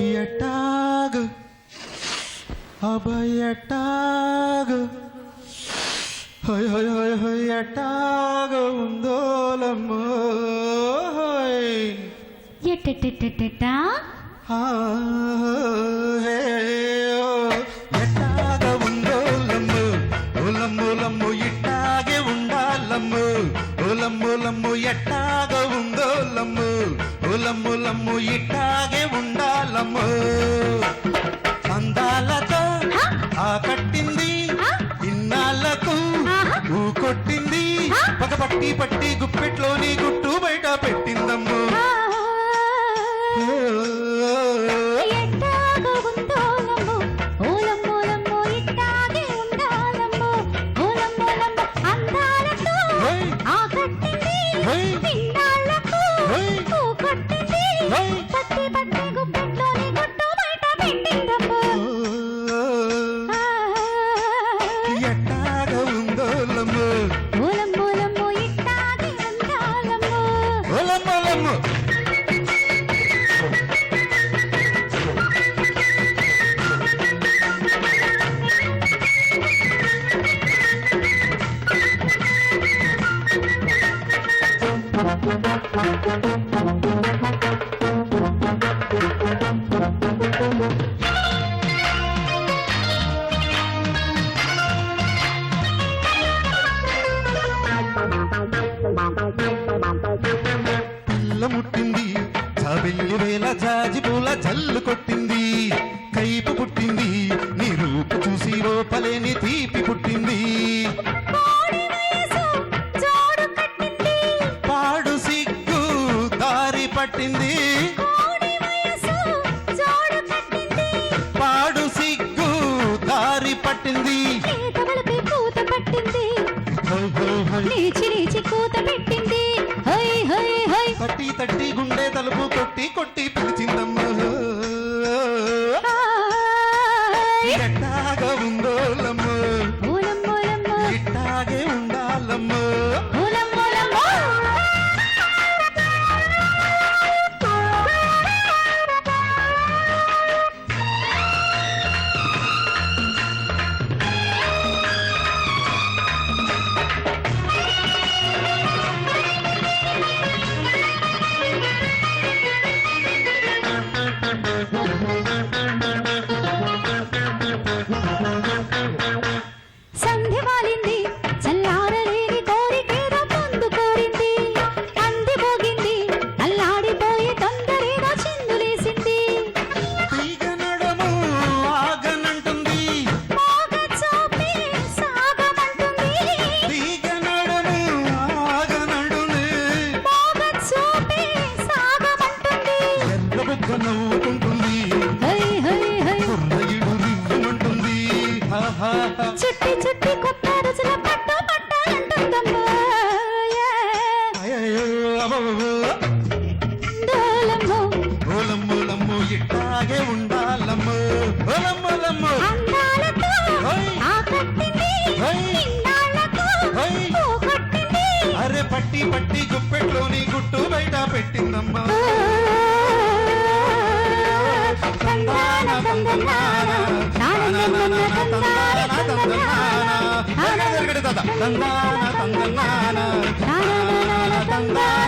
ఎట్టాగు అబ్బాయి ఎట్టాగు హోయ్ హోయ్ హోయ్ హోయ్. ఎట్టాగు ఉందోలమ్మో ఎట్టెట్టెట్టెట్టా హే, ఉండాలమ్ము అందాలతో ఆకట్టింది ఇన్నాళ్ళకు ఊ కొట్టింది. పగ పట్టి పట్టి గుప్పెట్లోని గుట్టు బయట పెట్టిందమ్ము. ముట్టింది జాబిల్లి వేల జాజి పూల జల్లు కొట్టింది. కైపు పుట్టింది నీ రూపు చూసి లోపలేని తీపి పుట్టింది. లేచి లేచి కూత పెట్టింది. హై హై హై. తట్టి తట్టి గుండె తలుపు కొట్టి కొట్టి పిలిచిందమ్మ. ఎట్టాగా ఉందోలమ్మ ఇట్టాగే ఉండాలమ్మ? రివ్వుమంటుంది హా హా హా. చుట్టి చుట్టి కొత్త రుచుల పట్టు అబ్బబ్బబ్బో. దోలమ్మో ఓలమ్మోలమ్మో ఇట్టాగే ఉండాలమ్మో. ఓలమ్మోలమ్మో అరే పట్టి పట్టి గుప్పెట్లోని గుట్టు బయట పెట్టిందమ్మా. తందాన తందాన తందాన తందాన